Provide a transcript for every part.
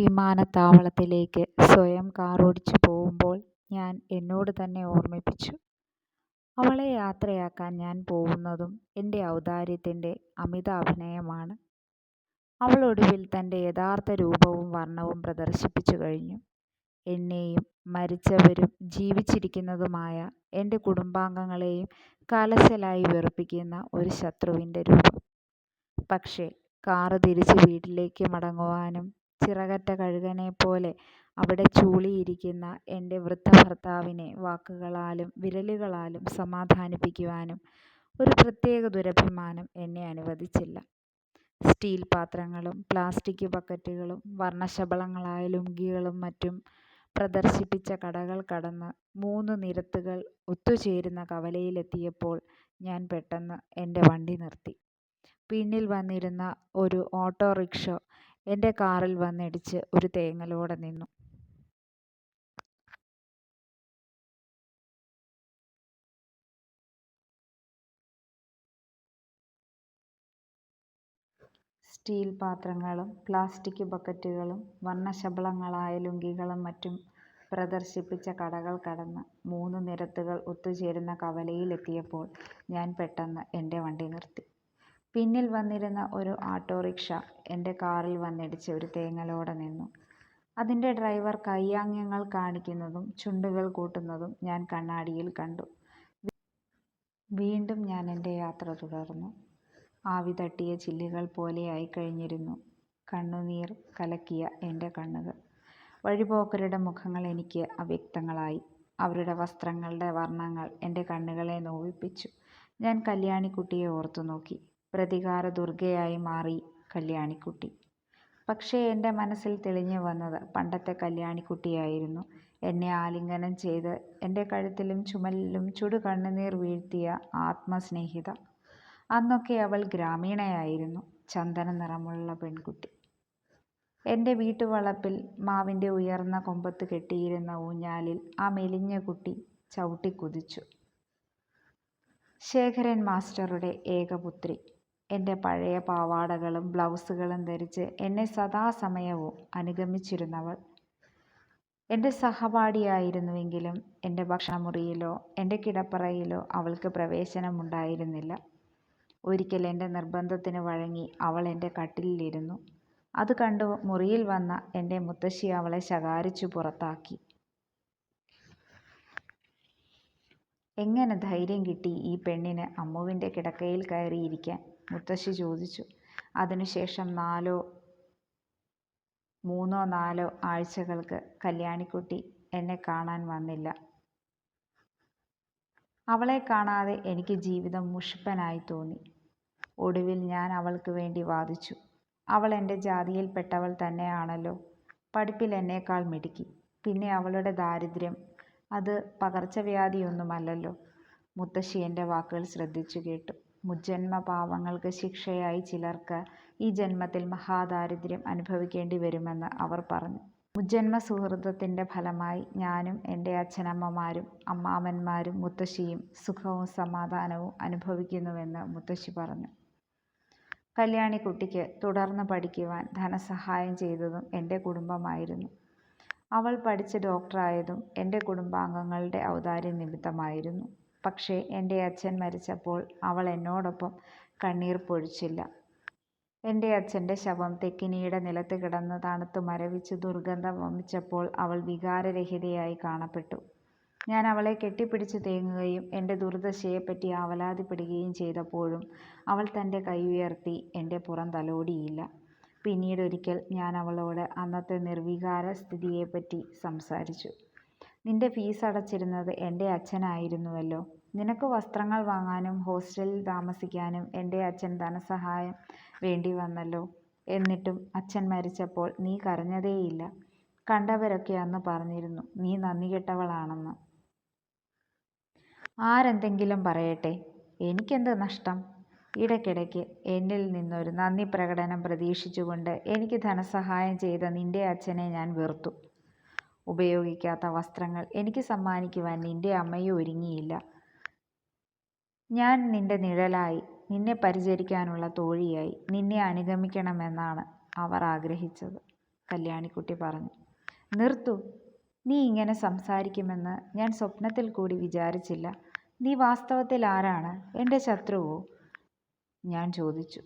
വിമാനത്താവളത്തിലേക്ക് സ്വയം കാറോടിച്ചു പോവുമ്പോൾ ഞാൻ എന്നോട് തന്നെ ഓർമ്മിപ്പിച്ചു. അവളെ യാത്രയാക്കാൻ ഞാൻ പോവുന്നതും എന്റെ ഔദാര്യത്തിന്റെ അമിത അഭിനയമാണ്. അവൾ ഒടുവിൽ തന്റെ യഥാർത്ഥ രൂപവും വർണവും പ്രദർശിപ്പിച്ചു കഴിഞ്ഞു. എന്നെയും മരിച്ചവരും ജീവിച്ചിരിക്കുന്നതുമായ എന്റെ കുടുംബാംഗങ്ങളെയും കലശലായി വെറുപ്പിക്കുന്ന ഒരു ശത്രുവിന്റെ രൂപം. പക്ഷേ കാറ് തിരിച്ച് വീട്ടിലേക്ക് മടങ്ങുവാനും ചിറകറ്റ കഴുകനെപ്പോലെ അവിടെ ചൂളിയിരിക്കുന്ന എന്റെ വൃദ്ധഭർത്താവിനെ വാക്കുകളാലും വിരലുകളാലും സമാധാനിപ്പിക്കുവാനും ഒരു പ്രത്യേക ദുരഭിമാനം എന്നെ അനുവദിച്ചില്ല. സ്റ്റീൽ പാത്രങ്ങളും പ്ലാസ്റ്റിക് ബക്കറ്റുകളും വർണശബളങ്ങളായ ലുങ്കികളും മറ്റും പ്രദർശിപ്പിച്ച കടകൾ കടന്ന് മൂന്ന് നിരത്തുകൾ ഒത്തുചേരുന്ന കവലയിലെത്തിയപ്പോൾ ഞാൻ പെട്ടെന്ന് എന്റെ വണ്ടി നിർത്തി. പിന്നിൽ വന്നിരുന്ന ഒരു ഓട്ടോറിക്ഷ എന്റെ കാറിൽ വന്നിടിച്ച് ഒരു തേങ്ങലോടെ നിന്നു. സ്റ്റീൽ പാത്രങ്ങളും പ്ലാസ്റ്റിക് ബക്കറ്റുകളും വർണശബളങ്ങളായ ലുങ്കികളും മറ്റും പ്രദർശിപ്പിച്ച കടകൾ കടന്ന് മൂന്ന് നിരത്തുകൾ ഒത്തുചേരുന്ന കവലയിലെത്തിയപ്പോൾ ഞാൻ പെട്ടെന്ന് എന്റെ വണ്ടി നിർത്തി. പിന്നിൽ വന്നിരുന്ന ഒരു ഓട്ടോറിക്ഷ എന്റെ കാറിൽ വന്നിടിച്ച് ഒരു തേങ്ങലോടെ നിന്നു. അതിന്റെ ഡ്രൈവർ കൈയാംഗ്യങ്ങൾ കാണിക്കുന്നതും ചുണ്ടുകൾ കൂട്ടുന്നതും ഞാൻ കണ്ണാടിയിൽ കണ്ടു. വീണ്ടും ഞാൻ എന്റെ യാത്ര തുടർന്നു. ആവി തട്ടിയ ചില്ലുകൾ പോലെയായിക്കഴിഞ്ഞിരുന്നു കണ്ണുനീർ കലക്കിയ എന്റെ കണ്ണുകൾ. വഴിപോക്കരുടെ മുഖങ്ങൾ എനിക്ക് അവ്യക്തങ്ങളായി. അവരുടെ വസ്ത്രങ്ങളുടെ വർണങ്ങൾ എന്റെ കണ്ണുകളെ നോവിപ്പിച്ചു. ഞാൻ കല്യാണിക്കുട്ടിയെ ഓർത്തുനോക്കി. പ്രതികാരദുർഗയായി മാറി കല്യാണിക്കുട്ടി. പക്ഷേ എന്റെ മനസ്സിൽ തെളിഞ്ഞു വന്നത് പണ്ടത്തെ കല്യാണിക്കുട്ടിയായിരുന്നു. എന്നെ ആലിംഗനം ചെയ്ത് എന്റെ കഴുത്തിലും ചുമലിലും ചുടു കണ്ണുനീർ വീഴ്ത്തിയ ആത്മസ്നേഹിത. അന്നൊക്കെ അവൾ ഗ്രാമീണയായിരുന്നു. ചന്ദന നിറമുള്ള പെൺകുട്ടി. എന്റെ വീട്ടുവളപ്പിൽ മാവിന്റെ ഉയർന്ന കൊമ്പത്ത് കെട്ടിയിരുന്ന ഊഞ്ഞാലിൽ ആ മെലിഞ്ഞ കുട്ടി ചവിട്ടിക്കുതിച്ചു ശേഖരൻ മാസ്റ്ററുടെ ഏകപുത്രി. എന്റെ പഴയ പാവാടകളും ബ്ലൗസുകളും ധരിച്ച് എന്നെ സദാസമയവും അനുഗമിച്ചിരുന്നവൾ. എന്റെ സഹപാഠിയായിരുന്നുവെങ്കിലും എന്റെ ഭക്ഷണമുറിയിലോ എന്റെ കിടപ്പറയിലോ അവൾക്ക് പ്രവേശനമുണ്ടായിരുന്നില്ല. ഒരിക്കൽ എന്റെ നിർബന്ധത്തിന് വഴങ്ങി അവൾ എന്റെ കട്ടിലിരുന്നു അത് കണ്ടു മുറിയിൽ വന്ന എന്റെ മുത്തശ്ശി അവളെ ശകാരിച്ചു പുറത്താക്കി. "എങ്ങനെ ധൈര്യം കിട്ടി ഈ പെണ്ണിന് അമ്മുവിന്റെ കിടക്കയിൽ കയറി ഇരിക്കാൻ? " മുത്തശ്ശി ചോദിച്ചു. അതിനുശേഷം നാലോ മൂന്നോ നാലോ ആഴ്ചകൾക്ക് കല്യാണിക്കുട്ടി എന്നെ കാണാൻ വന്നില്ല. അവളെ കാണാതെ എനിക്ക് ജീവിതം മുഷിപ്പനായി തോന്നി. ഒടുവിൽ ഞാൻ അവൾക്ക് വേണ്ടി വാദിച്ചു. അവൾ എന്റെ ജാതിയിൽപ്പെട്ടവൾ തന്നെയാണല്ലോ. പഠിപ്പിൽ എന്നേക്കാൾ മിടുക്കി. പിന്നെ അവളുടെ ദാരിദ്ര്യം അത് പകർച്ചവ്യാധിയൊന്നുമല്ലല്ലോ. മുത്തശ്ശി എന്റെ വാക്കുകൾ ശ്രദ്ധിച്ചുകേട്ടു. മുജ്ജന്മ പാപങ്ങൾക്ക് ശിക്ഷയായി ചിലർക്ക് ഈ ജന്മത്തിൽ മഹാദാരിദ്ര്യം അനുഭവിക്കേണ്ടി വരുമെന്ന് അവർ പറഞ്ഞു. മുജ്ജന്മ സുകൃതത്തിന്റെ ഫലമായി ഞാനും എന്റെ അച്ഛനമ്മമാരും അമ്മാമന്മാരും മുത്തശ്ശിയും സുഖവും സമാധാനവും അനുഭവിക്കുന്നുവെന്ന് മുത്തശ്ശി പറഞ്ഞു. കല്യാണിക്കുട്ടിക്ക് തുടർന്ന് പഠിക്കുവാൻ ധനസഹായം ചെയ്തതും എന്റെ കുടുംബമായിരുന്നു. അവൾ പഠിച്ച് ഡോക്ടറായതും എന്റെ കുടുംബാംഗങ്ങളുടെ ഔദാര്യം നിമിത്തമായിരുന്നു. പക്ഷേ എന്റെ അച്ഛൻ മരിച്ചപ്പോൾ അവൾ എന്നോടൊപ്പം കണ്ണീർ പൊഴിച്ചില്ല. എന്റെ അച്ഛന്റെ ശവം തെക്കിനിയുടെ നിലത്ത് കിടന്ന് തണുത്ത് മരവിച്ച് ദുർഗന്ധം വമിച്ചപ്പോൾ അവൾ വികാരരഹിതയായി കാണപ്പെട്ടു. ഞാൻ അവളെ കെട്ടിപ്പിടിച്ച് തേങ്ങുകയും എന്റെ ദുർദശയെപ്പറ്റി ആവലാതിപ്പെടുകയും ചെയ്തപ്പോഴും അവൾ തന്റെ കൈ ഉയർത്തി എന്റെ പുറം തലോടിയില്ല. പിന്നീടൊരിക്കൽ ഞാൻ അവളോട് അന്നത്തെ നിർവികാര സ്ഥിതിയെപ്പറ്റി സംസാരിച്ചു. "നിന്റെ ഫീസ് അടച്ചിരുന്നത് എന്റെ അച്ഛനായിരുന്നുവല്ലോ. നിനക്ക് വസ്ത്രങ്ങൾ വാങ്ങാനും ഹോസ്റ്റലിൽ താമസിക്കാനും എന്റെ അച്ഛൻ ധനസഹായം വേണ്ടി വന്നല്ലോ എന്നിട്ടും അച്ഛൻ മരിച്ചപ്പോൾ നീ കരഞ്ഞതേയില്ല. കണ്ടവരൊക്കെ അന്ന് പറഞ്ഞിരുന്നു നീ നന്ദികെട്ടവളാണെന്ന്. ആരെന്തെങ്കിലും പറയട്ടെ, എനിക്കെന്ത് നഷ്ടം? " ഇടയ്ക്കിടയ്ക്ക് എന്നിൽ നിന്നൊരു നന്ദി പ്രകടനം പ്രതീക്ഷിച്ചുകൊണ്ട് എനിക്ക് ധനസഹായം ചെയ്ത നിന്റെ അച്ഛനെ ഞാൻ വെറുത്തു. ഉപയോഗിക്കാത്ത വസ്ത്രങ്ങൾ എനിക്ക് സമ്മാനിക്കുവാൻ നിന്റെ അമ്മയും ഒരുങ്ങിയില്ല. ഞാൻ നിന്റെ നിഴലായി, നിന്നെ പരിചരിക്കാനുള്ള തോഴിയായി നിന്നെ അനുഗമിക്കണമെന്നാണ് അവർ ആഗ്രഹിച്ചത്. കല്യാണിക്കുട്ടി പറഞ്ഞു. നിർത്തു നീ ഇങ്ങനെ സംസാരിക്കുമെന്ന് ഞാൻ സ്വപ്നത്തിൽ കൂടി വിചാരിച്ചില്ല. നീ വാസ്തവത്തിൽ ആരാണ്? എന്റെ ശത്രുവോ? ഞാൻ ചോദിച്ചു.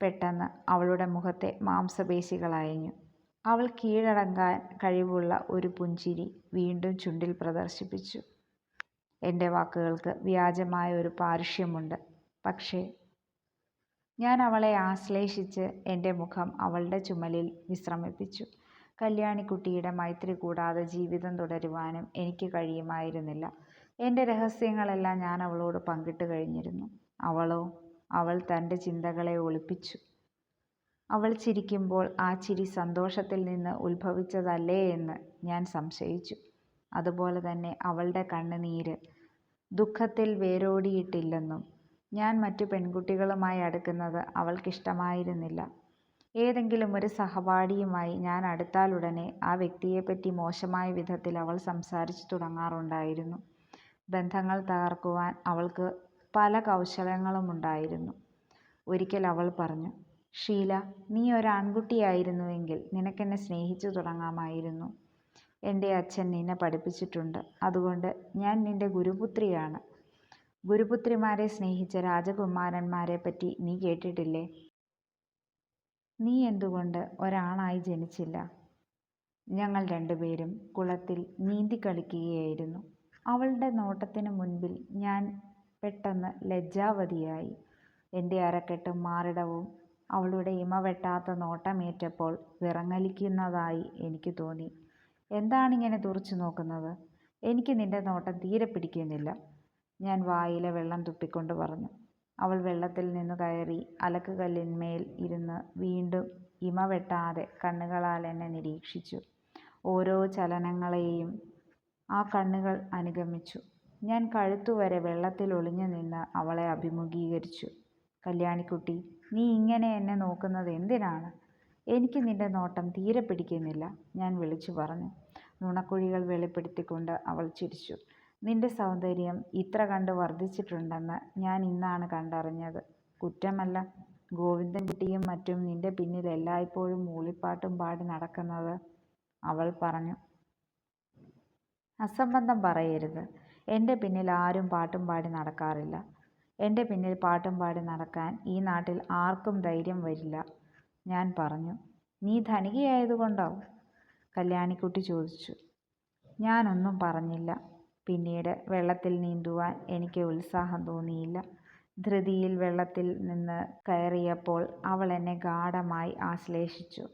പെട്ടെന്ന് അവളുടെ മുഖത്തെ മാംസപേശികൾ അയഞ്ഞു. അവൾ കീഴടങ്ങാൻ കഴിവുള്ള ഒരു പുഞ്ചിരി വീണ്ടും ചുണ്ടിൽ പ്രദർശിപ്പിച്ചു. എന്റെ വാക്കുകൾക്ക് വ്യാജമായ ഒരു പാരുഷ്യമുണ്ട് പക്ഷേ ഞാൻ അവളെ ആശ്ലേഷിച്ച് എന്റെ മുഖം അവളുടെ ചുമലിൽ വിശ്രമിപ്പിച്ചു. കല്യാണിക്കുട്ടിയുടെ മൈത്രി കൂടാതെ ജീവിതം തുടരുവാനും എനിക്ക് കഴിയുമായിരുന്നില്ല. എന്റെ രഹസ്യങ്ങളെല്ലാം ഞാൻ അവളോട് പങ്കിട്ട് കഴിഞ്ഞിരുന്നു. അവളോ അവൾ തന്റെ ചിന്തകളെ ഒളിപ്പിച്ചു. അവൾ ചിരിക്കുമ്പോൾ ആ ചിരി സന്തോഷത്തിൽ നിന്ന് ഉത്ഭവിച്ചതല്ലേ എന്ന് ഞാൻ സംശയിച്ചു. അതുപോലെ തന്നെ അവളുടെ കണ്ണുനീര്. ദുഃഖത്തിൽ വേരോടിയിട്ടില്ലെന്നും ഞാൻ മറ്റു പെൺകുട്ടികളുമായി അടുക്കുന്നത് അവൾക്കിഷ്ടമായിരുന്നില്ല. ഏതെങ്കിലും ഒരു സഹപാഠിയുമായി ഞാൻ അടുത്താലുടനെ ആ വ്യക്തിയെപ്പറ്റി മോശമായ വിധത്തിൽ അവൾ സംസാരിച്ചു തുടങ്ങാറുണ്ടായിരുന്നു. ബന്ധങ്ങൾ തകർക്കുവാൻ അവൾക്ക് പല കൗശലങ്ങളുമുണ്ടായിരുന്നു. ഒരിക്കൽ അവൾ പറഞ്ഞു ഷീല നീ ഒരു ആൺകുട്ടിയായിരുന്നുവെങ്കിൽ നിനക്കെന്നെ സ്നേഹിച്ചു തുടങ്ങാമായിരുന്നു. എന്റെ അച്ഛൻ നിന്നെ പഠിപ്പിച്ചിട്ടുണ്ട്. അതുകൊണ്ട് ഞാൻ നിന്റെ ഗുരുപുത്രിയാണ്. ഗുരുപുത്രിമാരെ സ്നേഹിച്ച രാജകുമാരന്മാരെ പറ്റി നീ കേട്ടിട്ടില്ലേ? നീ എന്തുകൊണ്ട് ഒരാണായി ജനിച്ചില്ല? ഞങ്ങൾ രണ്ടുപേരും കുളത്തിൽ നീന്തി കളിക്കുകയായിരുന്നു. അവളുടെ നോട്ടത്തിന് മുൻപിൽ ഞാൻ പെട്ടെന്ന് ലജ്ജാവതിയായി. എന്റെ അരക്കെട്ടും മാറിടവും അവളുടെ ഇമ വെട്ടാത്ത നോട്ടമേറ്റപ്പോൾ വിറങ്ങലിക്കുന്നതായി എനിക്ക് തോന്നി. എന്താണിങ്ങനെ തുറച്ചു നോക്കുന്നത്? എനിക്ക് നിന്റെ നോട്ടം തീരെ പിടിക്കുന്നില്ല. ഞാൻ വായിലെ വെള്ളം തുപ്പിക്കൊണ്ട് പറഞ്ഞു. അവൾ വെള്ളത്തിൽ നിന്ന് കയറി അലക്കുകല്ലിന്മേൽ ഇരുന്ന് വീണ്ടും ഇമ വെട്ടാതെ കണ്ണുകളാൽ എന്നെ നിരീക്ഷിച്ചു. ഓരോ ചലനങ്ങളെയും ആ കണ്ണുകൾ അനുഗമിച്ചു. ഞാൻ കഴുത്തുവരെ വെള്ളത്തിൽ ഒളിഞ്ഞു നിന്ന് അവളെ അഭിമുഖീകരിച്ചു. കല്യാണിക്കുട്ടി നീ ഇങ്ങനെ എന്നെ നോക്കുന്നത് എന്തിനാണ്? എനിക്ക് നിന്റെ നോട്ടം തീരെ പിടിക്കുന്നില്ല ഞാൻ വിളിച്ചു പറഞ്ഞു. നുണക്കുഴികൾ വെളിപ്പെടുത്തിക്കൊണ്ട് അവൾ ചിരിച്ചു. നിന്റെ സൗന്ദര്യം ഇത്ര കണ്ട് വർദ്ധിച്ചിട്ടുണ്ടെന്ന് ഞാൻ ഇന്നാണ് കണ്ടറിഞ്ഞത്. കുറ്റമല്ല. ഗോവിന്ദൻ കുട്ടിയും മറ്റും നിന്റെ പിന്നിൽ എല്ലായ്പ്പോഴും മൂളിപ്പാട്ടും പാടി നടക്കുന്നത് അവൾ പറഞ്ഞു. അസംബന്ധം പറയരുത്. എന്റെ പിന്നിൽ ആരും പാട്ടും പാടി നടക്കാറില്ല. എന്റെ പിന്നിൽ പാട്ടും പാടി നടക്കാൻ ഈ നാട്ടിൽ ആർക്കും ധൈര്യം വരില്ല. ഞാൻ പറഞ്ഞു നീ ധനികയായതുകൊണ്ടാവും കല്യാണിക്കുട്ടി ചോദിച്ചു. ഞാനൊന്നും പറഞ്ഞില്ല. പിന്നീട് വെള്ളത്തിൽ നീന്തുവാൻ എനിക്ക് ഉത്സാഹം തോന്നിയില്ല. ധൃതിയിൽ വെള്ളത്തിൽ നിന്ന് കയറിയപ്പോൾ അവൾ എന്നെ ഗാഢമായി ആശ്ലേഷിച്ചു.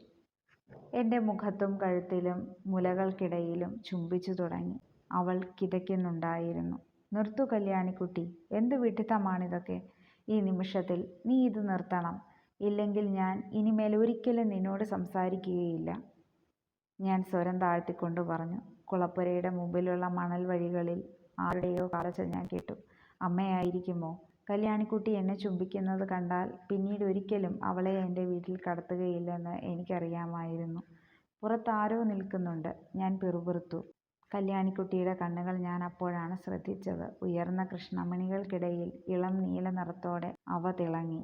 എന്റെ മുഖത്തും കഴുത്തിലും മുലകൾക്കിടയിലും ചുംബിച്ചു തുടങ്ങി. അവൾ കിതയ്ക്കുന്നുണ്ടായിരുന്നു. നിർത്തു കല്യാണിക്കുട്ടി. എന്ത് വിഡ്ഢിത്തമാണിതൊക്കെ ഈ നിമിഷത്തിൽ നീ ഇത് നിർത്തണം. ഇല്ലെങ്കിൽ ഞാൻ ഇനിമേൽ ഒരിക്കലും നിന്നോട് സംസാരിക്കുകയില്ല. ഞാൻ സ്വരം താഴ്ത്തിക്കൊണ്ട് പറഞ്ഞു. കുളപ്പുരയുടെ മുമ്പിലുള്ള മണൽ വഴികളിൽ ആരുടെയോ കാലച്ച ഞാൻ കേട്ടു. അമ്മയായിരിക്കുമോ കല്യാണിക്കുട്ടി എന്നെ ചുംബിക്കുന്നത് കണ്ടാൽ പിന്നീട് ഒരിക്കലും അവളെ എന്റെ വീട്ടിൽ കടത്തുകയില്ലെന്ന് എനിക്കറിയാമായിരുന്നു. പുറത്താരോ നിൽക്കുന്നുണ്ട്. ഞാൻ പിറുപിറുത്തു. കല്യാണിക്കുട്ടിയുടെ കണ്ണുകൾ ഞാൻ അപ്പോഴാണ് ശ്രദ്ധിച്ചത്. ഉയർന്ന കൃഷ്ണമണികൾക്കിടയിൽ ഇളം നീല നിറത്തോടെ അവ തിളങ്ങി.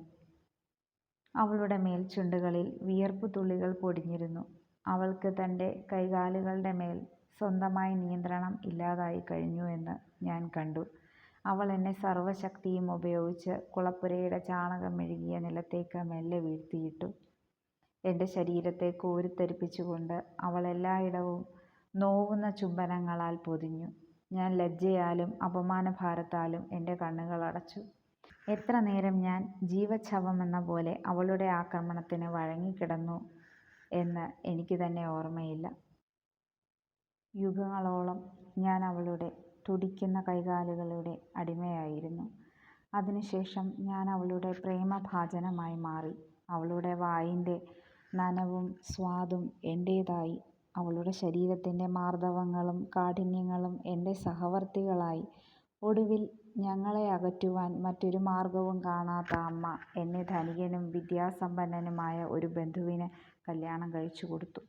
അവളുടെ മേൽചുണ്ടുകളിൽ വിയർപ്പ് തുള്ളികൾ പൊടിഞ്ഞിരുന്നു. അവൾക്ക് തന്റെ കൈകാലുകളുടെ മേൽ സ്വന്തമായി നിയന്ത്രണം ഇല്ലാതായി കഴിഞ്ഞു എന്ന് ഞാൻ കണ്ടു. അവൾ എന്നെ സർവശക്തിയും ഉപയോഗിച്ച് കുളപ്പുരയുടെ ചാണകം മെഴുകിയ നിലത്തേക്ക് മെല്ലെ വീഴ്ത്തിയിട്ടു. എന്റെ ശരീരത്തെ കോരിത്തരിപ്പിച്ചുകൊണ്ട് അവൾ എല്ലായിടവും നോവുന്ന ചുംബനങ്ങളാൽ പൊതിഞ്ഞു. ഞാൻ ലജ്ജയാലും അപമാനഭാരത്താലും എന്റെ കണ്ണുകൾ അടച്ചു എത്ര നേരം ഞാൻ ജീവച്ഛവമെന്ന പോലെ അവളുടെ ആക്രമണത്തിന് വഴങ്ങിക്കിടന്നു എന്ന് എനിക്ക് തന്നെ ഓർമ്മയില്ല. യുഗങ്ങളോളം ഞാൻ അവളുടെ തുടിക്കുന്ന കൈകാലുകളുടെ അടിമയായിരുന്നു. അതിനുശേഷം ഞാൻ അവളുടെ പ്രേമഭാജനമായി മാറി. അവളുടെ വായിന്റെ നനവും സ്വാദും എന്റേതായി. അവളുടെ ശരീരത്തിന്റെ മാർദ്ദവങ്ങളും കാഠിന്യങ്ങളും എന്റെ സഹവർത്തികളായി. ഒടുവിൽ ഞങ്ങളെ അകറ്റുവാൻ മറ്റൊരു മാർഗവും കാണാത്ത അമ്മ എന്നെ ധനികനും വിദ്യാസമ്പന്നനുമായ ഒരു ബന്ധുവിന് കല്യാണം കഴിച്ചു കൊടുത്തു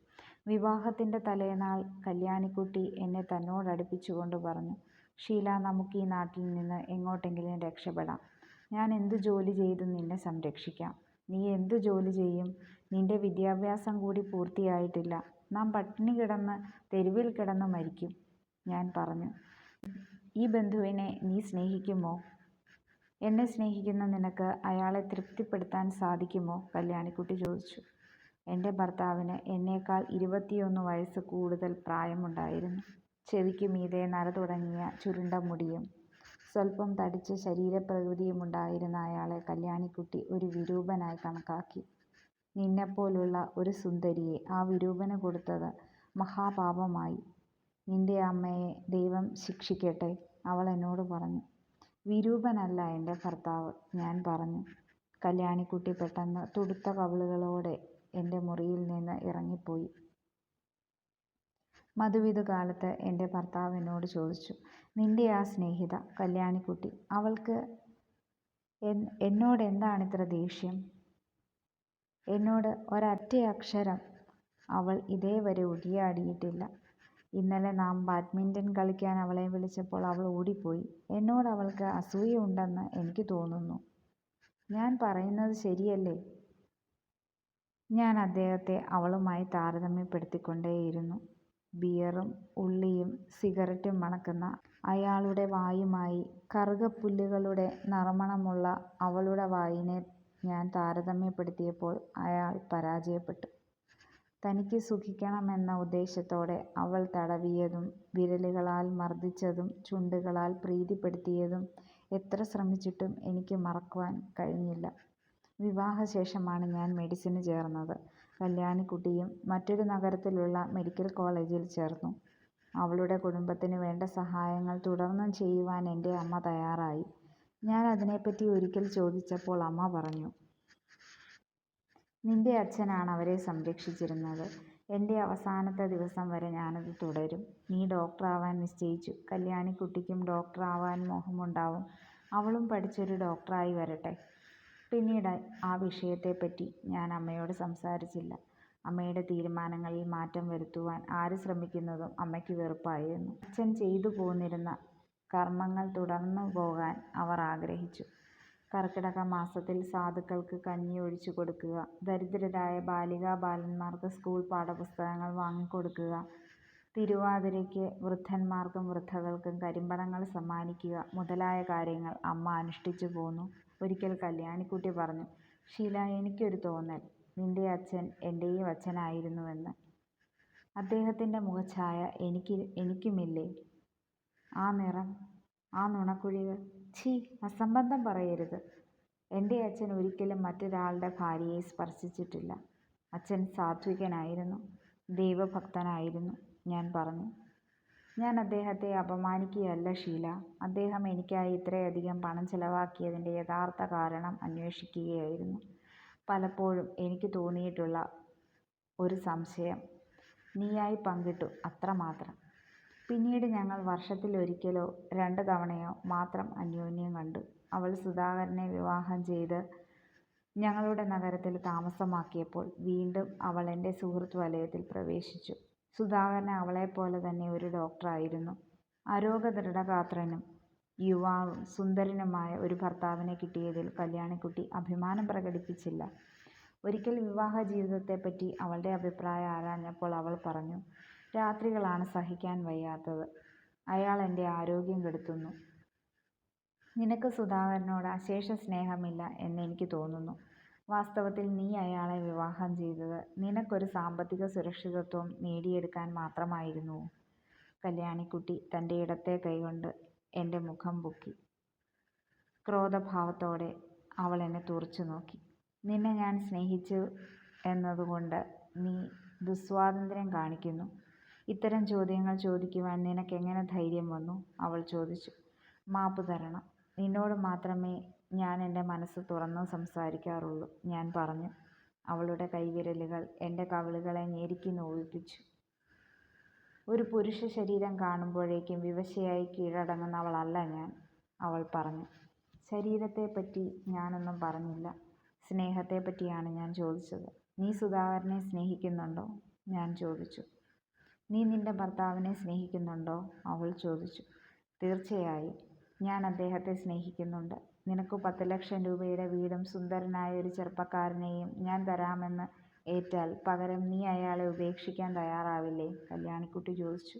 വിവാഹത്തിന്റെ തലേനാൾ കല്യാണിക്കുട്ടി എന്നെ തന്നോടടുപ്പിച്ചുകൊണ്ട് പറഞ്ഞു ഷീല നമുക്ക് ഈ നാട്ടിൽ നിന്ന് എങ്ങോട്ടെങ്കിലും രക്ഷപ്പെടാം ഞാൻ എന്തു ജോലി ചെയ്തും നിന്നെ സംരക്ഷിക്കാം നീ എന്തു ജോലി ചെയ്യും നിന്റെ വിദ്യാഭ്യാസം കൂടി പൂർത്തിയായിട്ടില്ല. നാം പട്ടിണി കിടന്ന് തെരുവിൽ കിടന്ന് മരിക്കും. ഞാൻ പറഞ്ഞു. ഈ ബന്ധുവിനെ നീ സ്നേഹിക്കുമോ? എന്നെ സ്നേഹിക്കുന്ന നിനക്ക് അയാളെ തൃപ്തിപ്പെടുത്താൻ സാധിക്കുമോ? കല്യാണിക്കുട്ടി ചോദിച്ചു. എന്റെ ഭർത്താവിന് എന്നേക്കാൾ ഇരുപത്തിയൊന്ന് വയസ്സ് കൂടുതൽ പ്രായമുണ്ടായിരുന്നു. ചെവിക്ക് മീതെ നര തുടങ്ങിയ ചുരുണ്ട മുടിയും സ്വല്പം തടിച്ച ശരീരപ്രകൃതിയുമുണ്ടായിരുന്ന അയാളെ കല്യാണിക്കുട്ടി ഒരു വിരൂപനായി കണക്കാക്കി. നിന്നെപ്പോലുള്ള ഒരു സുന്ദരിയെ ആ വിരൂപന് കൊടുത്തത് മഹാപാപമായി. നിന്റെ അമ്മയെ ദൈവം ശിക്ഷിക്കട്ടെ അവൾ എന്നോട് പറഞ്ഞു. വിരൂപനല്ല എന്റെ ഭർത്താവ് ഞാൻ പറഞ്ഞു. കല്യാണിക്കുട്ടി പെട്ടെന്ന് തുടുത്ത കവിളുകളോടെ എന്റെ മുറിയിൽ നിന്ന് ഇറങ്ങിപ്പോയി. മധുവിധുകാലത്ത് എന്റെ ഭർത്താവ് എന്നോട് ചോദിച്ചു. നിന്റെ ആ സ്നേഹിത കല്യാണിക്കുട്ടി അവൾക്ക് എന്നോട് എന്താണ് ഇത്ര ദേഷ്യം? എന്നോട് ഒരറ്റ അക്ഷരം അവൾ ഇതേവരെ ഉരിയാടിയിട്ടില്ല. ഇന്നലെ നാം ബാഡ്മിന്റൺ കളിക്കാൻ അവളെ വിളിച്ചപ്പോൾ അവൾ ഓടിപ്പോയി. എന്നോട് അവൾക്ക് അസൂയുണ്ടെന്ന് എനിക്ക് തോന്നുന്നു. ഞാൻ പറയുന്നത് ശരിയല്ലേ? ഞാൻ അദ്ദേഹത്തെ അവളുമായി താരതമ്യപ്പെടുത്തിക്കൊണ്ടേയിരുന്നു. ബിയറും ഉള്ളിയും സിഗരറ്റും മണക്കുന്ന അയാളുടെ വായുമായി കറുകപ്പുല്ലുകളുടെ നറുമണമുള്ള അവളുടെ വായിനെ ഞാൻ താരതമ്യപ്പെടുത്തിയപ്പോൾ അയാൾ പരാജയപ്പെട്ടു. തനിക്ക് സുഖിക്കണമെന്ന ഉദ്ദേശ്യത്തോടെ അവൾ തടവിയതും വിരലുകളാൽ മർദ്ദിച്ചതും ചുണ്ടുകളാൽ പ്രീതിപ്പെടുത്തിയതും എത്ര ശ്രമിച്ചിട്ടും എനിക്ക് മറക്കുവാൻ കഴിഞ്ഞില്ല. വിവാഹശേഷമാണ് ഞാൻ മെഡിസിന് ചേർന്നത്. കല്യാണിക്കുട്ടിയും മറ്റൊരു നഗരത്തിലുള്ള മെഡിക്കൽ കോളേജിൽ ചേർന്നു. അവളുടെ കുടുംബത്തിന് വേണ്ട സഹായങ്ങൾ തുടർന്നും ചെയ്യുവാൻ എന്റെ അമ്മ തയ്യാറായി. ഞാൻ അതിനെപ്പറ്റി ഒരിക്കൽ ചോദിച്ചപ്പോൾ അമ്മ പറഞ്ഞു. നിന്റെ അച്ഛനാണ് അവരെ സംരക്ഷിച്ചിരുന്നത്. എന്റെ അവസാനത്തെ ദിവസം വരെ ഞാനത് തുടരും. നീ ഡോക്ടറാവാൻ നിശ്ചയിച്ചു. കല്യാണിക്കുട്ടിക്കും ഡോക്ടറാവാൻ മോഹമുണ്ടാവും. അവളും പഠിച്ചൊരു ഡോക്ടറായി വരട്ടെ. പിന്നീട് ആ വിഷയത്തെപ്പറ്റി ഞാൻ അമ്മയോട് സംസാരിച്ചില്ല. അമ്മയുടെ തീരുമാനങ്ങളിൽ മാറ്റം വരുത്തുവാൻ ആര് ശ്രമിക്കുന്നതും അമ്മയ്ക്ക് വെറുപ്പായിരുന്നു. അച്ഛൻ ചെയ്തു പോന്നിരുന്ന കർമ്മങ്ങൾ തുടർന്നു പോകാൻ അവർ ആഗ്രഹിച്ചു. കർക്കിടകമാസത്തിൽ സാധുക്കൾക്ക് കഞ്ഞി ഒഴിച്ചു കൊടുക്കുക ദരിദ്രരായ ബാലികാ ബാലന്മാർക്ക് സ്കൂൾ പാഠപുസ്തകങ്ങൾ വാങ്ങിക്കൊടുക്കുക, തിരുവാതിരയ്ക്ക് വൃദ്ധന്മാർക്കും വൃദ്ധകൾക്കും കരിമ്പടങ്ങൾ സമ്മാനിക്കുക മുതലായ കാര്യങ്ങൾ അമ്മ അനുഷ്ഠിച്ചു പോന്നു ഒരിക്കൽ കല്യാണിക്കുട്ടി പറഞ്ഞു. ഷീല എനിക്കൊരു തോന്നൽ. നിന്റെ അച്ഛൻ എന്റെയും അച്ഛനായിരുന്നുവെന്ന്. അദ്ദേഹത്തിന്റെ മുഖഛായ എനിക്ക് എനിക്കുമില്ലേ? ആ നിറം, ആ നുണക്കുഴികൾ. ഛീ അസംബന്ധം പറയരുത്. എന്റെ അച്ഛൻ ഒരിക്കലും മറ്റൊരാളുടെ ഭാര്യയെ സ്പർശിച്ചിട്ടില്ല. അച്ഛൻ സാത്വികനായിരുന്നു. ദൈവഭക്തനായിരുന്നു ഞാൻ പറഞ്ഞു. ഞാൻ അദ്ദേഹത്തെ അപമാനിക്കുകയല്ല ഷീല അദ്ദേഹം എനിക്കായി ഇത്രയധികം പണം ചെലവാക്കിയതിന്റെ യഥാർത്ഥ കാരണം അന്വേഷിക്കുകയായിരുന്നു. പലപ്പോഴും എനിക്ക് തോന്നിയിട്ടുള്ള ഒരു സംശയം നീയായി പങ്കിട്ടു അത്രമാത്രം. പിന്നീട് ഞങ്ങൾ വർഷത്തിൽ ഒരിക്കലോ രണ്ട് തവണയോ മാത്രം അന്യോന്യം കണ്ടു. അവൾ സുധാകരനെ വിവാഹം ചെയ്ത് ഞങ്ങളുടെ നഗരത്തിൽ താമസമാക്കിയപ്പോൾ വീണ്ടും അവൾ എന്റെ സുഹൃദ്വലയത്തിൽ പ്രവേശിച്ചു. സുധാകരൻ അവളെപ്പോലെ തന്നെ ഒരു ഡോക്ടറായിരുന്നു. അരോഗദൃഢഗാത്രനും യുവാവും സുന്ദരനുമായ ഒരു ഭർത്താവിനെ കിട്ടിയതിൽ കല്യാണിക്കുട്ടി അഭിമാനം പ്രകടിപ്പിച്ചില്ല. ഒരിക്കൽ വിവാഹ ജീവിതത്തെപ്പറ്റി അവളുടെ അഭിപ്രായം ആരാഞ്ഞപ്പോൾ അവൾ പറഞ്ഞു. രാത്രികളാണ് സഹിക്കാൻ വയ്യാത്തത്. അയാൾ എന്റെ ആരോഗ്യം കെടുത്തുന്നു. നിനക്ക് സുധാകരനോട് അശേഷ സ്നേഹമില്ല എന്നെനിക്ക് തോന്നുന്നു. വാസ്തവത്തിൽ നീ അയാളെ വിവാഹം ചെയ്തത് നിനക്കൊരു സാമ്പത്തിക സുരക്ഷിതത്വം നേടിയെടുക്കാൻ മാത്രമായിരുന്നു കല്യാണിക്കുട്ടി തന്റെ ഇടത്തെ കൈകൊണ്ട് എന്റെ മുഖം പൊക്കി. ക്രോധഭാവത്തോടെ അവൾ എന്നെ തുറച്ചു നോക്കി നിന്നെ ഞാൻ സ്നേഹിച്ചു എന്നതുകൊണ്ട് നീ ദുസ്വാതന്ത്ര്യം കാണിക്കുന്നു. ഇത്തരം ചോദ്യങ്ങൾ ചോദിക്കുവാൻ നിനക്കെങ്ങനെ ധൈര്യം വന്നു? അവൾ ചോദിച്ചു. മാപ്പ് തരണം. നിന്നോട് മാത്രമേ ഞാൻ എന്റെ മനസ്സ് തുറന്നു സംസാരിക്കാറുള്ളൂ ഞാൻ പറഞ്ഞു. അവളുടെ കൈവിരലുകൾ എന്റെ കവിളുകളെ ഞെരുക്കി നോവിപ്പിച്ചു. ഒരു പുരുഷ ശരീരം കാണുമ്പോഴേക്കും വിവശയായി കീഴടങ്ങുന്നവളല്ല ഞാൻ. അവൾ പറഞ്ഞു. ശരീരത്തെപ്പറ്റി ഞാനൊന്നും പറഞ്ഞില്ല. സ്നേഹത്തെപ്പറ്റിയാണ് ഞാൻ ചോദിച്ചത്. നീ സുധാകരനെ സ്നേഹിക്കുന്നുണ്ടോ? ഞാൻ ചോദിച്ചു. നീ നിന്റെ ഭർത്താവിനെ സ്നേഹിക്കുന്നുണ്ടോ? അവൾ ചോദിച്ചു. തീർച്ചയായും ഞാൻ അദ്ദേഹത്തെ സ്നേഹിക്കുന്നുണ്ട്. നിനക്ക് പത്ത് ലക്ഷം രൂപയുടെ വീടും സുന്ദരനായ ഒരു ചെറുപ്പക്കാരനെയും ഞാൻ തരാമെന്ന് ഏറ്റാൽ പകരം നീ അയാളെ ഉപേക്ഷിക്കാൻ തയ്യാറാവില്ലേ കല്യാണിക്കുട്ടി ചോദിച്ചു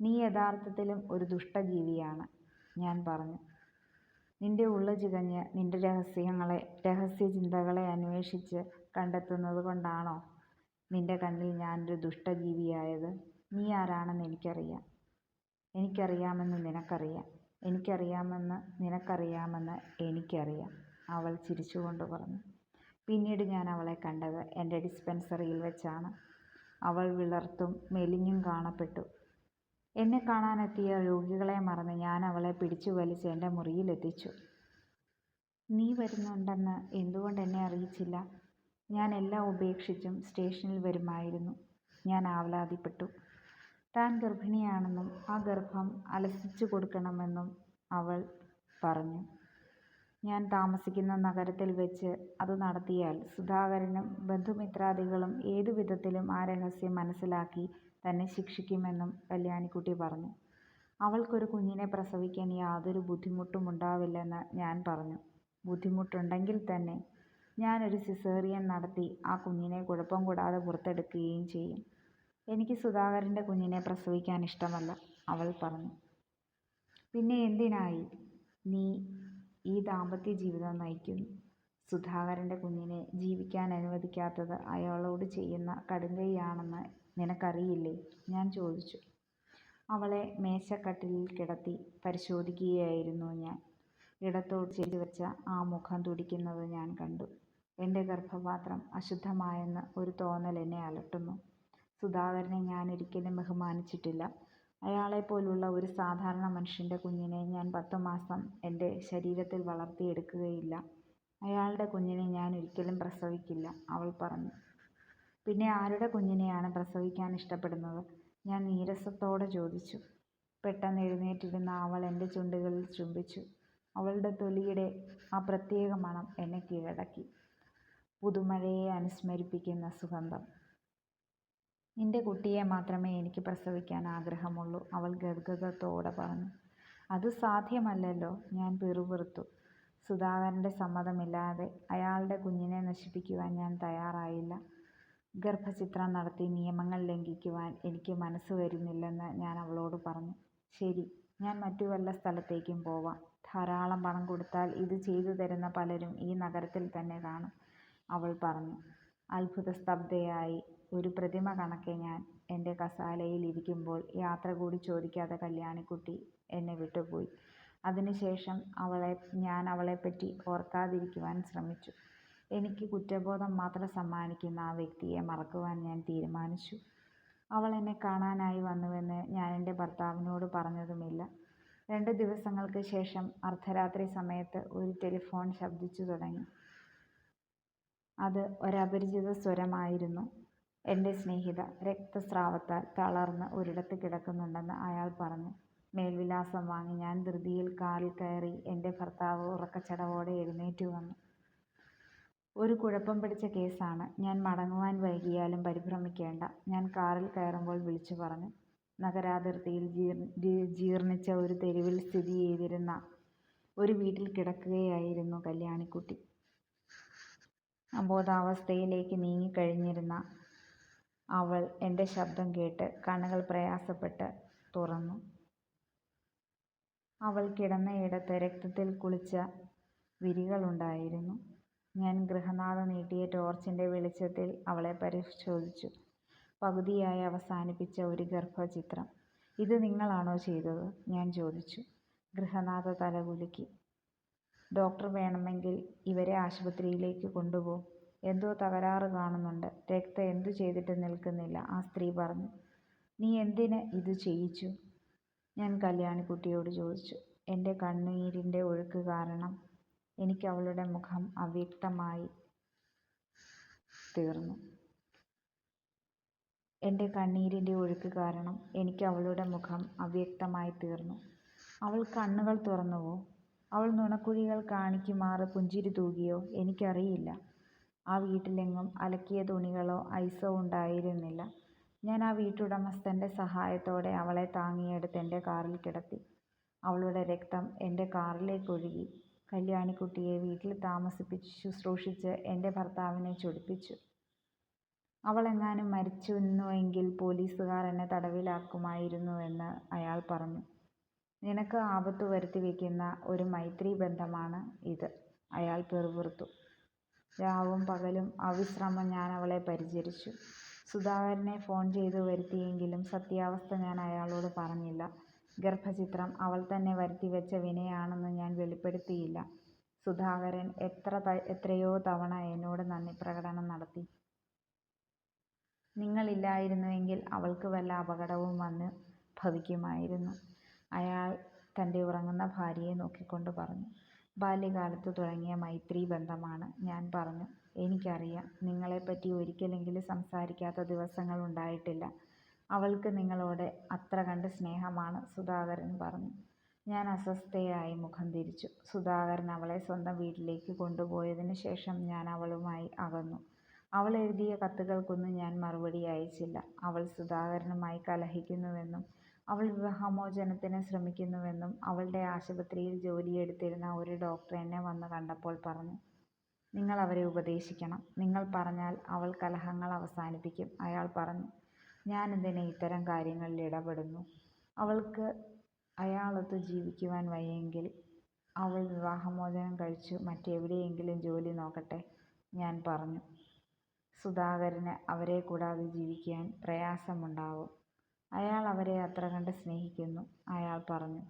നീ യഥാർത്ഥത്തിലും ഒരു ദുഷ്ടജീവിയാണ് ഞാൻ പറഞ്ഞു നിന്റെ ഉള്ളു ചികഞ്ഞ് നിന്റെ രഹസ്യങ്ങളെ രഹസ്യ ചിന്തകളെ അന്വേഷിച്ച് കണ്ടെത്തുന്നത് കൊണ്ടാണോ നിന്റെ കണ്ണിൽ ഞാനൊരു ദുഷ്ടജീവിയായത്. നീ ആരാണെന്ന് എനിക്കറിയാം. എനിക്കറിയാമെന്ന് നിനക്കറിയാം. എനിക്കറിയാമെന്ന് നിനക്കറിയാമെന്ന് എനിക്കറിയാം. അവൾ ചിരിച്ചുകൊണ്ട് പറഞ്ഞു. പിന്നീട് ഞാൻ അവളെ കണ്ടത് എന്റെ ഡിസ്പെൻസറിയിൽ വെച്ചാണ്. അവൾ വിളർത്തും മെലിഞ്ഞും കാണപ്പെട്ടു. എന്നെ കാണാനെത്തിയ രോഗികളെ മറന്ന് ഞാൻ അവളെ പിടിച്ചു വലിച്ച് എന്റെ മുറിയിലെത്തിച്ചു. നീ വരുന്നുണ്ടെന്ന് എന്തുകൊണ്ട് എന്നെ അറിയിച്ചില്ല? ഞാൻ എല്ലാം ഉപേക്ഷിച്ചും സ്റ്റേഷനിൽ വരുമായിരുന്നു. ഞാൻ ആവലാതിപ്പെട്ടു. താൻ ഗർഭിണിയാണെന്നും ആ ഗർഭം അലസിച്ചു കൊടുക്കണമെന്നും അവൾ പറഞ്ഞു. ഞാൻ താമസിക്കുന്ന നഗരത്തിൽ വെച്ച് അത് നടത്തിയാൽ സുധാകരനും ബന്ധുമിത്രാദികളും ഏതു വിധത്തിലും ആ രഹസ്യം മനസ്സിലാക്കി തന്നെ ശിക്ഷിക്കുമെന്നും കല്യാണിക്കുട്ടി പറഞ്ഞു. അവൾക്കൊരു കുഞ്ഞിനെ പ്രസവിക്കാൻ യാതൊരു ബുദ്ധിമുട്ടും ഉണ്ടാവില്ലെന്ന് ഞാൻ പറഞ്ഞു. ബുദ്ധിമുട്ടുണ്ടെങ്കിൽ തന്നെ ഞാനൊരു സിസേറിയൻ നടത്തി ആ കുഞ്ഞിനെ കുഴപ്പം കൂടാതെ പുറത്തെടുക്കുകയും ചെയ്യും. എനിക്ക് സുധാകരന്റെ കുഞ്ഞിനെ പ്രസവിക്കാൻ ഇഷ്ടമല്ല അവൾ പറഞ്ഞു. പിന്നെ എന്തിനായി നീ ഈ ദാമ്പത്യ ജീവിതം നയിക്കുന്നു? സുധാകരന്റെ കുഞ്ഞിനെ ജീവിക്കാൻ അനുവദിക്കാത്തത് അയാളോട് ചെയ്യുന്ന കടുങ്കൈയാണെന്ന് നിനക്കറിയില്ലേ? ഞാൻ ചോദിച്ചു. അവളെ മേശക്കട്ടിലിൽ കിടത്തി പരിശോധിക്കുകയായിരുന്നു ഞാൻ. ഇടത്തോട് ചെയ്തു വെച്ച ആ മുഖം തുടിക്കുന്നത് ഞാൻ കണ്ടു. എന്റെ ഗർഭപാത്രം അശുദ്ധമായെന്ന് ഒരു തോന്നൽ എന്നെ അലട്ടുന്നു. സുധാകരനെ ഞാൻ ഒരിക്കലും ബഹുമാനിച്ചിട്ടില്ല. അയാളെപ്പോലുള്ള ഒരു സാധാരണ മനുഷ്യന്റെ കുഞ്ഞിനെ ഞാൻ പത്തു മാസം എന്റെ ശരീരത്തിൽ വളർത്തിയെടുക്കുകയില്ല. അയാളുടെ കുഞ്ഞിനെ ഞാൻ ഒരിക്കലും പ്രസവിക്കില്ല അവൾ പറഞ്ഞു. പിന്നെ ആരുടെ കുഞ്ഞിനെയാണ് പ്രസവിക്കാൻ ഇഷ്ടപ്പെടുന്നത്? ഞാൻ നീരസത്തോടെ ചോദിച്ചു. പെട്ടെന്ന് എഴുന്നേറ്റിരുന്ന അവൾ എന്റെ ചുണ്ടുകളിൽ ചുംബിച്ചു. അവളുടെ തൊലിയുടെ ആ പ്രത്യേക മണം എന്നെ കീഴടക്കി. പുതുമഴയെ അനുസ്മരിപ്പിക്കുന്ന സുഗന്ധം. നിന്റെ കുട്ടിയെ മാത്രമേ എനിക്ക് പ്രസവിക്കാൻ ആഗ്രഹമുള്ളൂ അവൾ ഗദ്ഗതത്തോടെ പറഞ്ഞു. അത് സാധ്യമല്ലല്ലോ ഞാൻ പിറുപിറുത്തു. സുധാകരന്റെ സമ്മതമില്ലാതെ അയാളുടെ കുഞ്ഞിനെ നശിപ്പിക്കുവാൻ ഞാൻ തയ്യാറായില്ല. ഗർഭചിത്രം നടത്തി നിയമങ്ങൾ ലംഘിക്കുവാൻ എനിക്ക് മനസ്സ് വരുന്നില്ലെന്ന് ഞാൻ അവളോട് പറഞ്ഞു. ശരി ഞാൻ മറ്റു വല്ല സ്ഥലത്തേക്കും പോവാം. ധാരാളം പണം കൊടുത്താൽ ഇത് ചെയ്തു തരുന്ന പലരും ഈ നഗരത്തിൽ തന്നെ കാണും. അവൾ പറഞ്ഞു. അത്ഭുതസ്തബ്ധയായി. ഒരു പ്രതിമ കണക്കെ ഞാൻ എന്റെ കസാലയിൽ ഇരിക്കുമ്പോൾ യാത്ര കൂടി ചോദിക്കാതെ കല്യാണിക്കുട്ടി എന്നെ വിട്ടുപോയി. അതിനുശേഷം അവളെ ഞാൻ അവളെപ്പറ്റി ഓർക്കാതിരിക്കുവാൻ ശ്രമിച്ചു. എനിക്ക് കുറ്റബോധം മാത്രം സമ്മാനിക്കുന്ന ആ വ്യക്തിയെ മറക്കുവാൻ ഞാൻ തീരുമാനിച്ചു. അവൾ എന്നെ കാണാനായി വന്നുവെന്ന് ഞാൻ എന്റെ ഭർത്താവിനോട് പറഞ്ഞതുമില്ല. രണ്ട് ദിവസങ്ങൾക്ക് ശേഷം അർദ്ധരാത്രി സമയത്ത് ഒരു ടെലിഫോൺ ശബ്ദിച്ചു തുടങ്ങി. അത് ഒരപരിചിത സ്വരമായിരുന്നു. എന്റെ സ്നേഹിത രക്തസ്രാവത്താൽ തളർന്ന് ഒരിടത്ത് കിടക്കുന്നുണ്ടെന്ന് അയാൾ പറഞ്ഞു. മേൽവിലാസം വാങ്ങി ഞാൻ ധൃതിയിൽ കാറിൽ കയറി എന്റെ ഭർത്താവ് ഉറക്കച്ചടവോടെ എഴുന്നേറ്റു വന്നു. ഒരു കുഴപ്പം പിടിച്ച കേസാണ്. ഞാൻ മടങ്ങുവാൻ വൈകിയാലും പരിഭ്രമിക്കേണ്ട. ഞാൻ കാറിൽ കയറുമ്പോൾ വിളിച്ചു പറഞ്ഞു. നഗരാതിർത്തിയിൽ ജീർണിച്ച ഒരു തെരുവിൽ സ്ഥിതി ചെയ്തിരുന്ന ഒരു വീട്ടിൽ കിടക്കുകയായിരുന്നു കല്യാണിക്കുട്ടി. അബോധാവസ്ഥയിലേക്ക് നീങ്ങിക്കഴിഞ്ഞിരുന്ന അവൾ എന്റെ ശബ്ദം കേട്ട് കണ്ണുകൾ പ്രയാസപ്പെട്ട് തുറന്നു. അവൾ കിടന്നയിടത്ത് രക്തത്തിൽ കുളിച്ച വിരികളുണ്ടായിരുന്നു. ഞാൻ ഗൃഹനാഥ നീട്ടിയ ടോർച്ചിന്റെ വെളിച്ചത്തിൽ അവളെ പരിശോധിച്ചു. പകുതിയായി അവസാനിപ്പിച്ച ഒരു ഗർഭചിത്രം. ഇത് നിങ്ങളാണോ ചെയ്തത്? ഞാൻ ചോദിച്ചു. ഗൃഹനാഥ തലകുലുക്കി ഡോക്ടർ വേണമെങ്കിൽ ഇവരെ ആശുപത്രിയിലേക്ക് കൊണ്ടുപോ. എന്തോ തകരാറ് കാണുന്നുണ്ട്. രക്ത എന്തു ചെയ്തിട്ട് നിൽക്കുന്നില്ല. ആ സ്ത്രീ പറഞ്ഞു നീ എന്തിന് ഇത് ചെയ്യിച്ചു? ഞാൻ കല്യാണിക്കുട്ടിയോട് ചോദിച്ചു എന്റെ കണ്ണീരിന്റെ ഒഴുക്ക് കാരണം എനിക്ക് അവളുടെ മുഖം അവ്യക്തമായി തീർന്നു. എന്റെ കണ്ണീരിന്റെ ഒഴുക്ക് കാരണം എനിക്ക് അവളുടെ മുഖം അവ്യക്തമായി തീർന്നു. അവൾ കണ്ണുകൾ തുറന്നുവോ? അവൾ നുണക്കുഴികൾ കാണിക്കുമാറ് പുഞ്ചിരി തൂകിയോ? എനിക്കറിയില്ല. ആ വീട്ടിലെങ്ങും അലക്കിയ തുണികളോ ഐസോ ഉണ്ടായിരുന്നില്ല. ഞാൻ ആ വീട്ടുടമസ്ഥന്റെ സഹായത്തോടെ അവളെ താങ്ങിയെടുത്ത് എന്റെ കാറിൽ കിടത്തി. അവളുടെ രക്തം എന്റെ കാറിലേക്കൊഴുകി കല്യാണിക്കുട്ടിയെ വീട്ടിൽ താമസിപ്പിച്ച് ശുശ്രൂഷിച്ച് എന്റെ ഭർത്താവിനെ ചൊടിപ്പിച്ചു. അവളെങ്ങാനും മരിച്ചിരുന്നുവെങ്കിൽ പോലീസുകാർ എന്നെ തടവിലാക്കുമായിരുന്നുവെന്ന് അയാൾ പറഞ്ഞു. നിനക്ക് ആപത്തു വരുത്തിവെക്കുന്ന ഒരു മൈത്രീബന്ധമാണ് ഇത്. അയാൾ പിറുപിറുത്തു. രാവും പകലും അവിശ്രമം അവളെ പരിചരിച്ചു. സുധാകരനെ ഫോൺ ചെയ്തു വരുത്തിയെങ്കിലും സത്യാവസ്ഥ ഞാൻ അയാളോട് പറഞ്ഞില്ല. ഗർഭചിത്രം അവൾ തന്നെ വരുത്തി വെച്ച വിനയാണെന്ന് ഞാൻ വെളിപ്പെടുത്തിയില്ല. സുധാകരൻ എത്ര എത്രയോ തവണ എന്നോട് നന്ദി പ്രകടനം നടത്തി. നിങ്ങളില്ലായിരുന്നുവെങ്കിൽ അവൾക്ക് വല്ല അപകടവും വന്ന് ഭവിക്കുമായിരുന്നു. അയാൾ തന്റെ ഉറങ്ങുന്ന ഭാര്യയെ നോക്കിക്കൊണ്ട് പറഞ്ഞു. ബാല്യകാലത്തു തുടങ്ങിയ മൈത്രീബന്ധമാണ്. ഞാൻ പറഞ്ഞു. എനിക്കറിയാം. നിങ്ങളെപ്പറ്റി ഒരിക്കലെങ്കിലും സംസാരിക്കാത്ത ദിവസങ്ങൾ ഉണ്ടായിട്ടില്ല. അവൾക്ക് നിങ്ങളോട് അത്ര കണ്ട് സ്നേഹമാണ് സുധാകരൻ പറഞ്ഞു. ഞാൻ അസ്വസ്ഥയായി മുഖം തിരിച്ചു. സുധാകരൻ അവളെ സ്വന്തം വീട്ടിലേക്ക് കൊണ്ടുപോയതിന് ശേഷം ഞാൻ അവളുമായി അകന്നു. അവൾ എഴുതിയ കത്തുകൾക്കൊന്നും ഞാൻ മറുപടി അയച്ചില്ല. അവൾ സുധാകരനുമായി കലഹിക്കുന്നുവെന്നും അവൾ വിവാഹമോചനത്തിന് ശ്രമിക്കുന്നുവെന്നും അവളുടെ ആശുപത്രിയിൽ ജോലിയെടുത്തിരുന്ന ഒരു ഡോക്ടർ എന്നെ വന്നു കണ്ടപ്പോൾ പറഞ്ഞു. നിങ്ങൾ അവരെ ഉപദേശിക്കണം. നിങ്ങൾ പറഞ്ഞാൽ അവൾ കലഹങ്ങൾ അവസാനിപ്പിക്കും. അയാൾ പറഞ്ഞു. ഞാൻ ഞാനെന്തിന് ഇത്തരം കാര്യങ്ങളിൽ ഇടപെടുന്നു. അവൾക്ക് അയാളൊത്ത് ജീവിക്കുവാൻ വയ്യെങ്കിൽ അവൾ വിവാഹമോചനം കഴിച്ചു മറ്റെവിടെയെങ്കിലും ജോലി നോക്കട്ടെ. ഞാൻ പറഞ്ഞു. സുധാകരന് അവരെ കൂടാതെ ജീവിക്കാൻ പ്രയാസമുണ്ടാവും. അയാൾ അവരെ അത്ര കണ്ട് സ്നേഹിക്കുന്നു. അയാൾ പറഞ്ഞു.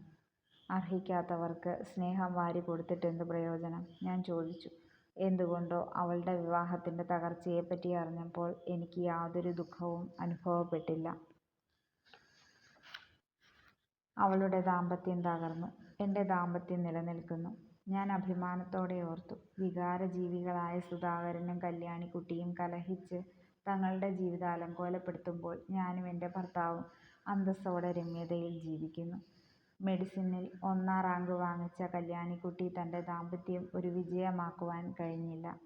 അർഹിക്കാത്തവർക്ക് സ്നേഹം വാരി കൊടുത്തിട്ടെന്ത് പ്രയോജനം. ഞാൻ ചോദിച്ചു. എന്തുകൊണ്ടോ അവളുടെ വിവാഹത്തിന്റെ തകർച്ചയെപ്പറ്റി അറിഞ്ഞപ്പോൾ എനിക്ക് യാതൊരു ദുഃഖവും അനുഭവപ്പെട്ടില്ല. അവളുടെ ദാമ്പത്യം തകർന്നു. എന്റെ ദാമ്പത്യം നിലനിൽക്കുന്നു. ഞാൻ അഭിമാനത്തോടെ ഓർത്തു. വികാരജീവികളായ സുധാകരനും കല്യാണിക്കുട്ടിയും കലഹിച്ച് തങ്ങളുടെ ജീവിതാലം അലങ്കോലപ്പെടുത്തുമ്പോൾ ഞാനും എന്റെ ഭർത്താവും അന്തസ്സോടെ രമ്യതയിൽ ജീവിക്കുന്നു. മെഡിസിനിൽ ഒന്നാം റാങ്ക് വാങ്ങിച്ച കല്യാണിക്കുട്ടി തന്റെ ദാമ്പത്യം ഒരു വിജയമാക്കുവാൻ കഴിഞ്ഞില്ല.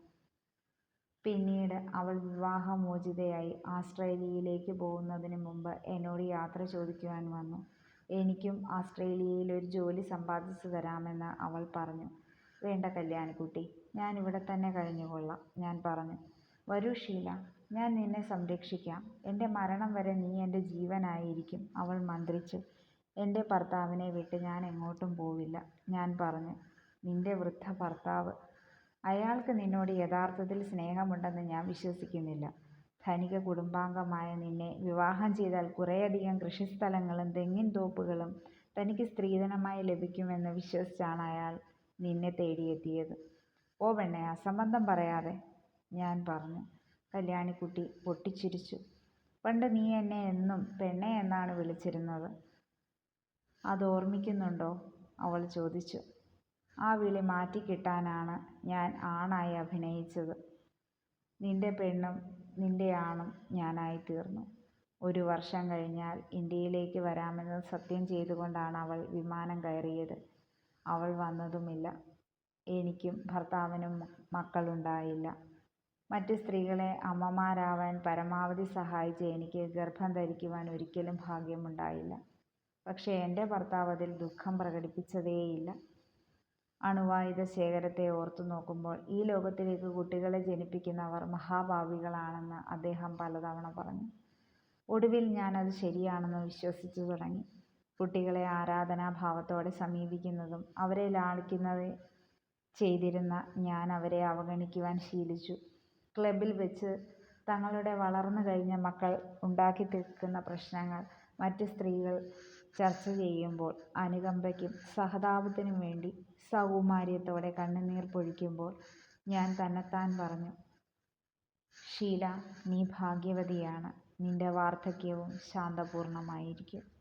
പിന്നീട് അവൾ വിവാഹമോചിതയായി ആസ്ട്രേലിയയിലേക്ക് പോകുന്നതിന് മുമ്പ് എന്നോട് യാത്ര ചോദിക്കുവാൻ വന്നു. എനിക്കും ആസ്ട്രേലിയയിൽ ഒരു ജോലി സമ്പാദിച്ചു തരാമെന്ന് അവൾ പറഞ്ഞു. വേണ്ട കല്യാണിക്കുട്ടി. ഞാൻ ഇവിടെ തന്നെ കഴിഞ്ഞുകൊള്ളാം. ഞാൻ പറഞ്ഞു. വരൂ ഷീല. ഞാൻ നിന്നെ സംരക്ഷിക്കാം. എന്റെ മരണം വരെ നീ എന്റെ ജീവനായിരിക്കും. അവൾ മന്ത്രിച്ചു. എന്റെ ഭർത്താവിനെ വിട്ട് ഞാൻ എങ്ങോട്ടും പോവില്ല. ഞാൻ പറഞ്ഞു. നിന്റെ വൃദ്ധ ഭർത്താവ്. അയാൾക്ക് നിന്നോട് യഥാർത്ഥത്തിൽ സ്നേഹമുണ്ടെന്ന് ഞാൻ വിശ്വസിക്കുന്നില്ല. ധനിക കുടുംബാംഗമായ നിന്നെ വിവാഹം ചെയ്താൽ കുറേയധികം കൃഷിസ്ഥലങ്ങളും തെങ്ങിൻ തോപ്പുകളും തനിക്ക് സ്ത്രീധനമായി ലഭിക്കുമെന്ന് വിശ്വസിച്ചാണ് അയാൾ നിന്നെ തേടിയെത്തിയത്. "ഓ പെണ്ണേ അസംബന്ധം പറയാതെ. ഞാൻ പറഞ്ഞു. കല്യാണിക്കുട്ടി പൊട്ടിച്ചിരിച്ചു. പണ്ട് നീ എന്നെ എന്നും പെണ്ണേ എന്നാണ് വിളിച്ചിരുന്നത്. അതോർമ്മിക്കുന്നുണ്ടോ. അവൾ ചോദിച്ചു. ആ വിളി മാറ്റിക്കിട്ടാനാണ് ഞാൻ ആണായി അഭിനയിച്ചത്. നിന്റെ പെണ്ണും നിന്റെ ആണും ഞാനായി തീർന്നു ഒരു വർഷം കഴിഞ്ഞാൽ ഇന്ത്യയിലേക്ക് വരാമെന്ന് സത്യം ചെയ്തുകൊണ്ടാണ് അവൾ വിമാനം കയറിയത്. അവൾ വന്നതുമില്ല. എനിക്കും ഭർത്താവിനും മക്കളുണ്ടായില്ല. മറ്റു സ്ത്രീകളെ അമ്മമാരാവാൻ പരമാവധി സഹായിച്ച എനിക്ക് ഗർഭം ധരിക്കുവാൻ ഒരിക്കലും ഭാഗ്യമുണ്ടായില്ല. പക്ഷേ എന്റെ ഭർത്താവ് അതിൽ ദുഃഖം പ്രകടിപ്പിച്ചതേയില്ല. അണുവായുധ ശേഖരത്തെ ഓർത്തു നോക്കുമ്പോൾ ഈ ലോകത്തിലേക്ക് കുട്ടികളെ ജനിപ്പിക്കുന്നവർ മഹാഭാവികളാണെന്ന് അദ്ദേഹം പലതവണ പറഞ്ഞു. ഒടുവിൽ ഞാൻ അത് ശരിയാണെന്ന് വിശ്വസിച്ചു തുടങ്ങി. കുട്ടികളെ ആരാധനാഭാവത്തോടെ സമീപിക്കുന്നതും അവരെ ലാളിക്കുന്നത് ചെയ്തിരുന്ന ഞാൻ അവരെ അവഗണിക്കുവാൻ ശീലിച്ചു. ക്ലബ്ബിൽ വെച്ച് തങ്ങളുടെ വളർന്നു കഴിഞ്ഞ മക്കൾ ഉണ്ടാക്കി തീർക്കുന്ന പ്രശ്നങ്ങൾ മറ്റ് സ്ത്രീകൾ ചർച്ച ചെയ്യുമ്പോൾ അനുകമ്പയ്ക്കും സഹതാപത്തിനും വേണ്ടി സൗകുമാര്യത്തോടെ കണ്ണുനീർ പൊഴിക്കുമ്പോൾ ഞാൻ തന്നെത്താൻ പറഞ്ഞു. ഷീല നീ ഭാഗ്യവതിയാണ്. നിന്റെ വാർദ്ധക്യവും ശാന്തപൂർണമായിരിക്കും.